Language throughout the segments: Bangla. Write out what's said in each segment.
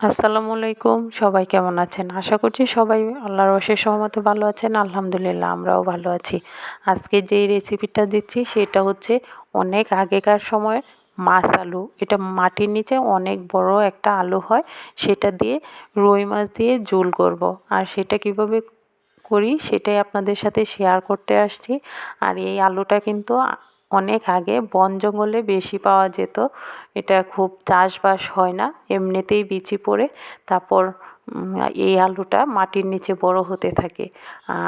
আসসালামু আলাইকুম। সবাই কেমন আছেন? আশা করছি সবাই আল্লাহর অশেষ সহমতে ভালো আছেন। আলহামদুলিল্লাহ, আমরাও ভালো আছি। আজকে যেই রেসিপিটা দিচ্ছি সেটা হচ্ছে অনেক আগেকার সময় মাছ আলু। এটা মাটির নিচে অনেক বড় একটা আলু হয়। সেটা দিয়ে রুই মাছ দিয়ে ঝোল করব। আর সেটা কীভাবে করি সেটাই আপনাদের সাথে শেয়ার করতে আসছি। আর এই আলুটা কিন্তু অনেক আগে বন জঙ্গলে বেশি পাওয়া যেত। এটা খুব চাষবাস হয় না, এমনিতেই বিচি পড়ে। তারপর এই আলুটা মাটির নিচে বড় হতে থাকে।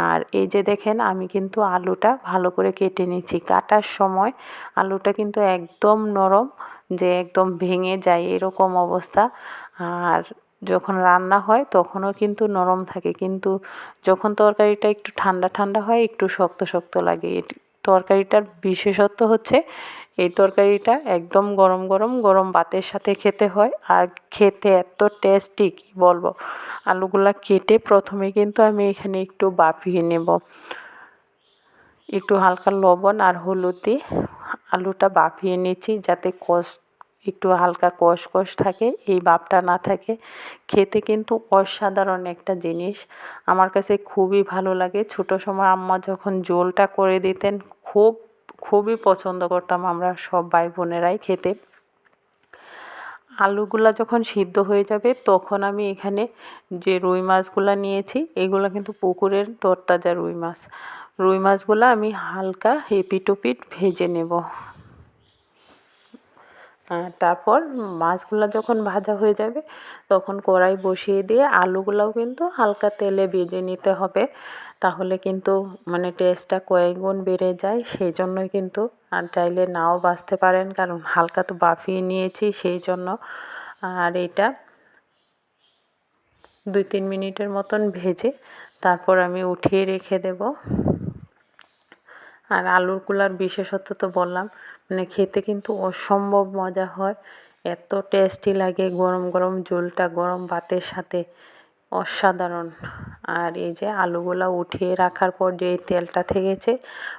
আর এই যে দেখেন, আমি কিন্তু আলুটা ভালো করে কেটে নিচ্ছি। কাটার সময় আলুটা কিন্তু একদম নরম, যে একদম ভেঙে যায় এরকম অবস্থা। আর যখন রান্না হয়, তখনও কিন্তু নরম থাকে। কিন্তু যখন তরকারিটা একটু ঠান্ডা ঠান্ডা হয়, একটু শক্ত শক্ত লাগে। তরকারিটার বিশেষত্ব হচ্ছে এই তরকারিটা একদম গরম গরম গরম ভাতের সাথে খেতে হয়। আর খেতে এত টেস্টি কী বলব? আলুগুলা কেটে প্রথমে কিন্তু আমি এখানে একটু বাপিয়ে নেব। একটু হালকা লবণ আর হলুদ দিয়ে আলুটা বাফিয়ে নিয়েছি যাতে কষ একটু হালকা কষ কষ থাকে, এই ভাবটা না থাকে। খেতে কিন্তু অসাধারণ একটা জিনিস। আমার কাছে খুবই ভালো লাগে। ছোটো সময় আম্মা যখন জোলটা করে দিতেন, খুব, খুবই পছন্দ করতাম আমরা সব ভাই বোনেরাই খেতে। আলুগুলা যখন সিদ্ধ হয়ে যাবে, তখন আমি এখানে যে রুই মাছগুলা নিয়েছি, এগুলো কিন্তু পুকুরের তরতাজা রুই মাছ। রুই মাছগুলো আমি হালকা এপিট ওপিট ভেজে নেব। তারপর মাছগুলো যখন ভাজা হয়ে যাবে, তখন কড়াই বসিয়ে দিয়ে আলুগুলোও কিন্তু হালকা তেলে ভেজে নিতে হবে। তাহলে কিন্তু মানে টেস্টটা কয়েক গুণ বেড়ে যায় সেই জন্যই কিন্তু আর চাইলে নাও বাঁচতে পারেন, কারণ হালকা তো বাফিয়ে নিয়েছি সেই জন্য আর এটা দুই তিন মিনিটের মতন ভেজে তারপর আমি উঠিয়ে রেখে দেব। আর আলুর কুলার বিশেষত্ব তো বললাম। মানে খেতে কিন্তু অসম্ভব মজা হয়। এত টেস্টি লাগে গরম গরম ঝোলটা, গরম ভাতের সাথে। অসাধারণ। আর এই যে আলুগুলা উঠিয়ে রাখার পর যে তেলটা থেকেছে,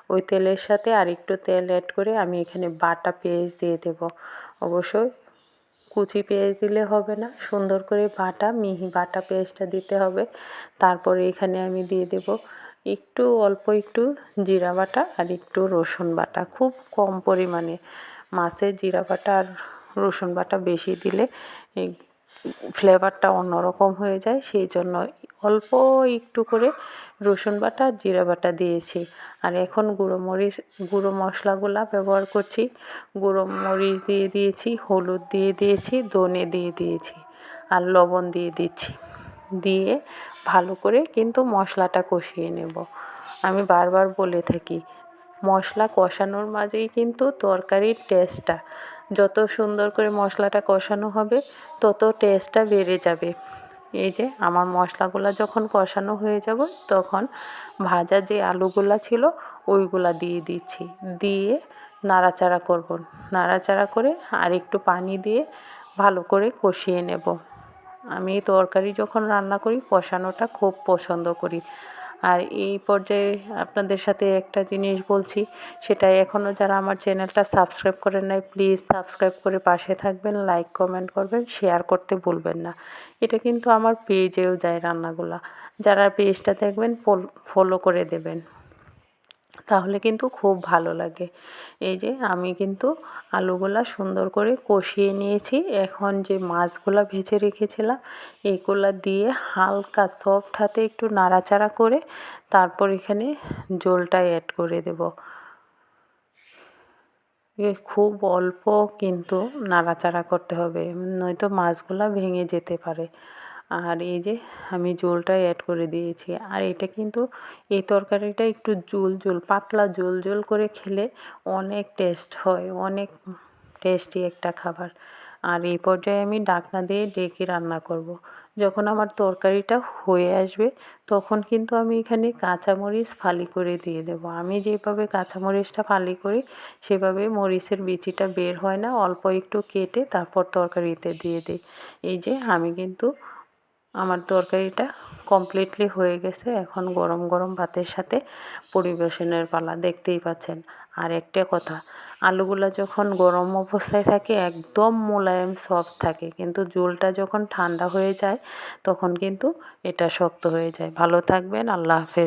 ওই তেলের সাথে আর একটু তেল অ্যাড করে আমি এখানে বাটা পেঁয়াজ দিয়ে দেব। অবশ্যই কুচি পেঁয়াজ দিলে হবে না, সুন্দর করে বাটা, মিহি বাটা পেঁয়াজটা দিতে হবে। তারপরে এখানে আমি দিয়ে দেব একটু অল্প একটু জিরা বাটা আর একটু রসুন বাটা। খুব কম পরিমাণে মাছের জিরা বাটা আর রসুন বাটা বেশি দিলে ফ্লেভারটা অন্যরকম হয়ে যায়। সেই জন্য অল্প একটু করে রসুন বাটা আর জিরা বাটা দিয়েছি। আর এখন গুঁড়ো মরিচ, গুঁড়ো মশলাগুলা ব্যবহার করছি। গুঁড়ো মরিচ দিয়ে দিয়েছি, হলুদ দিয়ে দিয়েছি, ধনে দিয়ে দিয়েছি আর লবণ দিয়ে দিচ্ছি। দিয়ে ভালো করে কিন্তু মশলাটা কষিয়ে নেব। আমি বারবার বলে থাকি, মশলা কষানোর মাঝেই কিন্তু তরকারির টেস্টটা যত সুন্দর করে মশলাটা কষানো হবে, তত টেস্টটা বেড়ে যাবে। এই যে আমার মশলাগুলো যখন কষানো হয়ে যাব, তখন ভাজা যে আলুগুলা ছিল, ওইগুলা দিয়ে দিচ্ছি। দিয়ে নাড়াচাড়া করব। নাড়াচাড়া করে আর একটু পানি দিয়ে ভালো করে কষিয়ে নেব। আমি তরকারি যখন রান্না করি, কষানোটা খুব পছন্দ করি। আর এই পর্যায়ে আপনাদের সাথে একটা জিনিস বলছি সেটা এখনও যারা আমার চ্যানেলটা সাবস্ক্রাইব করেন নাই, প্লিজ সাবস্ক্রাইব করে পাশে থাকবেন, লাইক, কমেন্ট করবেন, শেয়ার করতে ভুলবেন না। এটা কিন্তু আমার পেজেও যায় রান্নাগুলা। যারা পেজটা দেখবেন, ফলো করে দেবেন। তাহলে কিন্তু খুব ভালো লাগে। এই যে আমি কিন্তু আলুগুলা সুন্দর করে কষিয়ে নিয়েছি। এখন যে মাছগুলা ভেজে রেখেছিলাম, এগুলা দিয়ে হালকা সফট হাতে একটু নাড়াচাড়া করে তারপর এখানে জলটা অ্যাড করে দেব। খুব অল্প কিন্তু নাড়াচাড়া করতে হবে, নয়তো মাছগুলা ভেঙে যেতে পারে। আর এই যে আমি ঝোলটা অ্যাড করে দিয়েছি। আর এটা কিন্তু এই তরকারিটা একটু ঝোল ঝোল পাতলা ঝোল ঝোল করে খেলে অনেক টেস্ট হয়, অনেক টেস্টি একটা খাবার। আর এই পর্যায়ে আমি ডাকনা দিয়ে ডেকে রান্না করব। যখন আমার তরকারিটা হয়ে আসবে, তখন কিন্তু আমি এখানে কাঁচামরিচ ফালি করে দিয়ে দেব। আমি যেভাবে কাঁচামরিচটা ফালি করি, সেভাবে মরিচের বিচিটা বের হয় না, অল্প একটু কেটে তারপর তরকারিতে দিয়ে দিই। এই যে আমি কিন্তু আমার তরকারিটা কমপ্লিটলি হয়ে গেছে। এখন গরম গরম ভাতের সাথে পরিবেশনের পালা, দেখতেই পাচ্ছেন। আর একটা কথা, আলুগুলো যখন গরম অবস্থায় থাকে, একদম মোলায়েম সফট থাকে। কিন্তু জোলটা যখন ঠান্ডা হয়ে যায়, তখন কিন্তু এটা শক্ত হয়ে যায়। ভালো থাকবেন, আল্লাহ হাফেজ।